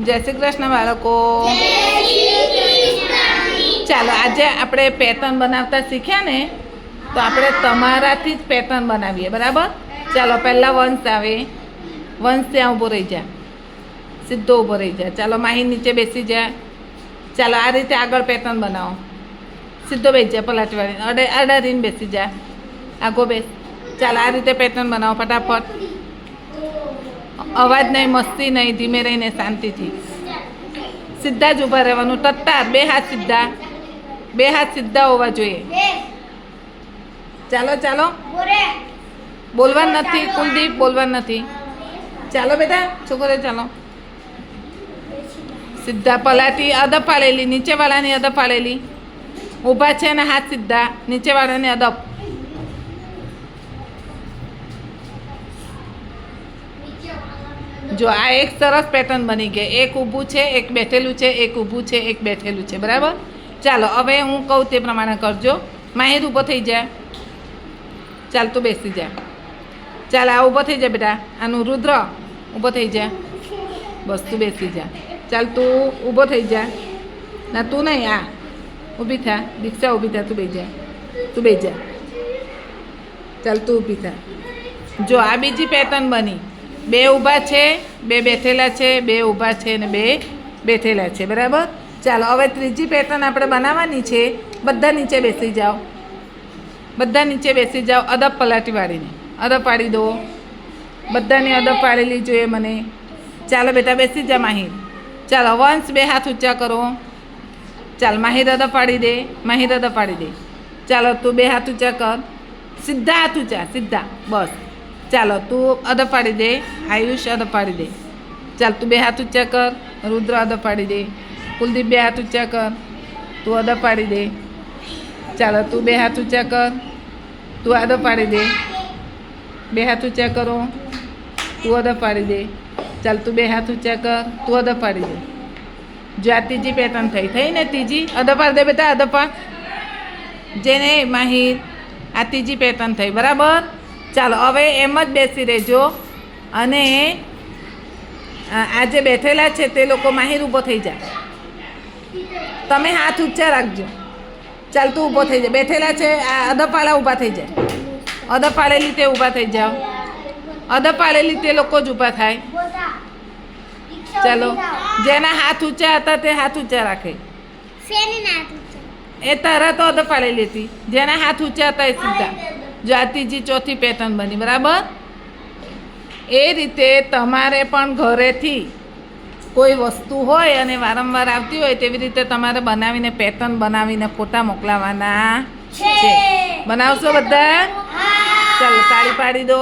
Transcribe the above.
જય શ્રી કૃષ્ણ બાળકો. ચાલો, આજે આપણે પેટર્ન બનાવતા શીખ્યા ને, તો આપણે તમારાથી જ પેટર્ન બનાવીએ, બરાબર? ચાલો, પહેલાં વંશ આવે. વંશ ત્યાં ઊભો રહી જા. સીધો ઊભો રહી જા. ચાલો, માહી નીચે બેસી જા. ચાલો, આ રીતે આગળ પેટર્ન બનાવો. સીધો બેસી જા પલાટવાળી અડે અડારીને બેસી જા. આગો બેસ. ચાલો, આ રીતે પેટર્ન બનાવો, ફટાફટ. અવાજ નહીં, મસ્તી નહીં, ધીમે રહીને શાંતિથી. સીધા જ ઊભા રહેવાનું. ટટ્ટાર, બે હાથ સીધા. બે હાથ સીધા હોવા જોઈએ. ચાલો ચાલો. બોલવા નથી, કુલદીપ બોલવા નથી. ચાલો બેટા, છોકરે, ચાલો. સીધા પલાટી અદબ પાડેલી નીચેવાળાની અદબ પાડેલી ઊભા છે ને હાથ સીધા, નીચેવાળાની અદબ જો આ એક સરસ પેટર્ન બની ગઈ. એક ઊભું છે, એક બેઠેલું છે, એક ઊભું છે, એક બેઠેલું છે. બરાબર? ચાલો, હવે હું કહું તે પ્રમાણે કરજો. માહિર ઊભો થઈ જાય. ચાલ, તું બેસી જા. ચાલ, આ ઊભો થઈ જાય બેટા. આનું રુદ્ર ઊભો થઈ જા. બસ, તું બેસી જા. ચાલ, તું ઊભો થઈ જા. ના, તું નહીં, આ. ઊભી થા. દીક્ષા ઊભી થા, તું બે જા. તું બે જા. ચાલ, તું ઊભી થા. જો, આ બીજી પેટર્ન બની. બે ઊભા છે, બે બેઠેલા છે, બે ઊભા છે ને બે બેઠેલા છે. બરાબર? ચાલો, હવે ત્રીજી પેટર્ન આપણે બનાવવાની છે. બધા નીચે બેસી જાઓ. બધા નીચે બેસી જાઓ. અદબ પલાટી વાળીને. અદબ પાડી દો. બધાની અદબ પાડેલી જોઈએ મને. ચાલો બેટા, બેસી જા માહિર. ચાલો વંશ બે હાથ ઊંચા કરો. ચાલ, માહિર અદબ પાડી દે. માહિર અદબ પાડી દે. ચાલો, તું બે હાથ ઊંચા કર. સીધા હાથ ઊંચા, સીધા. બસ. ચાલો તું અદ પાડી દે, આયુષ અદ પાડી દે. ચાલ તું બે હાથ ઊંચા કર, રુદ્ર અદ પાડી દે. કુલદીપ બે હાથ ઊંચા કર, તું અદ પાડી દે. ચાલો તું બે હાથ ઊંચા કર, તું અદ પાડી દે. બે હાથ ઊંચા કરો, તું અદ પાડી દે. ચાલ તું બે હાથ ઊંચા કર, તું અદ પાડી દે. જો આ ત્રીજી પેટર્ન થઈ થઈ ને ત્રીજી? અદબ પાડી દે બેટા અદબ પાડ. જેને માહિર, આ ત્રીજી પેટર્ન થઈ, બરાબર? ચાલો હવે એમ જ બેસી રહેજો. અને આ જે બેઠેલા છે તે લોકો માહિર ઊભો થઈ જાય તમે હાથ ઊંચા રાખજો. ચાલ તું ઊભો થઈ જાય બેઠેલા છે આ અદપાળા ઊભા થઈ જાય અદપાળેલી તે ઊભા થઈ જાઓ. અદપાળેલી તે લોકો જ ઊભા થાય. ચાલો જેના હાથ ઊંચા હતા તે હાથ ઊંચા રાખે. એ તારા તો અદપાળેલી હતી જેના હાથ ઊંચા હતા એ સીધા. જો આ ત્રીજી ચોથી પેટર્ન બની બરાબર? એ રીતે તમારે પણ ઘરેથી કોઈ વસ્તુ હોય અને વારંવાર આવતી હોય તેવી રીતે તમારે બનાવીને પેટર્ન બનાવીને ફોટા મોકલાવાના છે. બનાવશો બધા? ચાલો તાળી પાડી દો.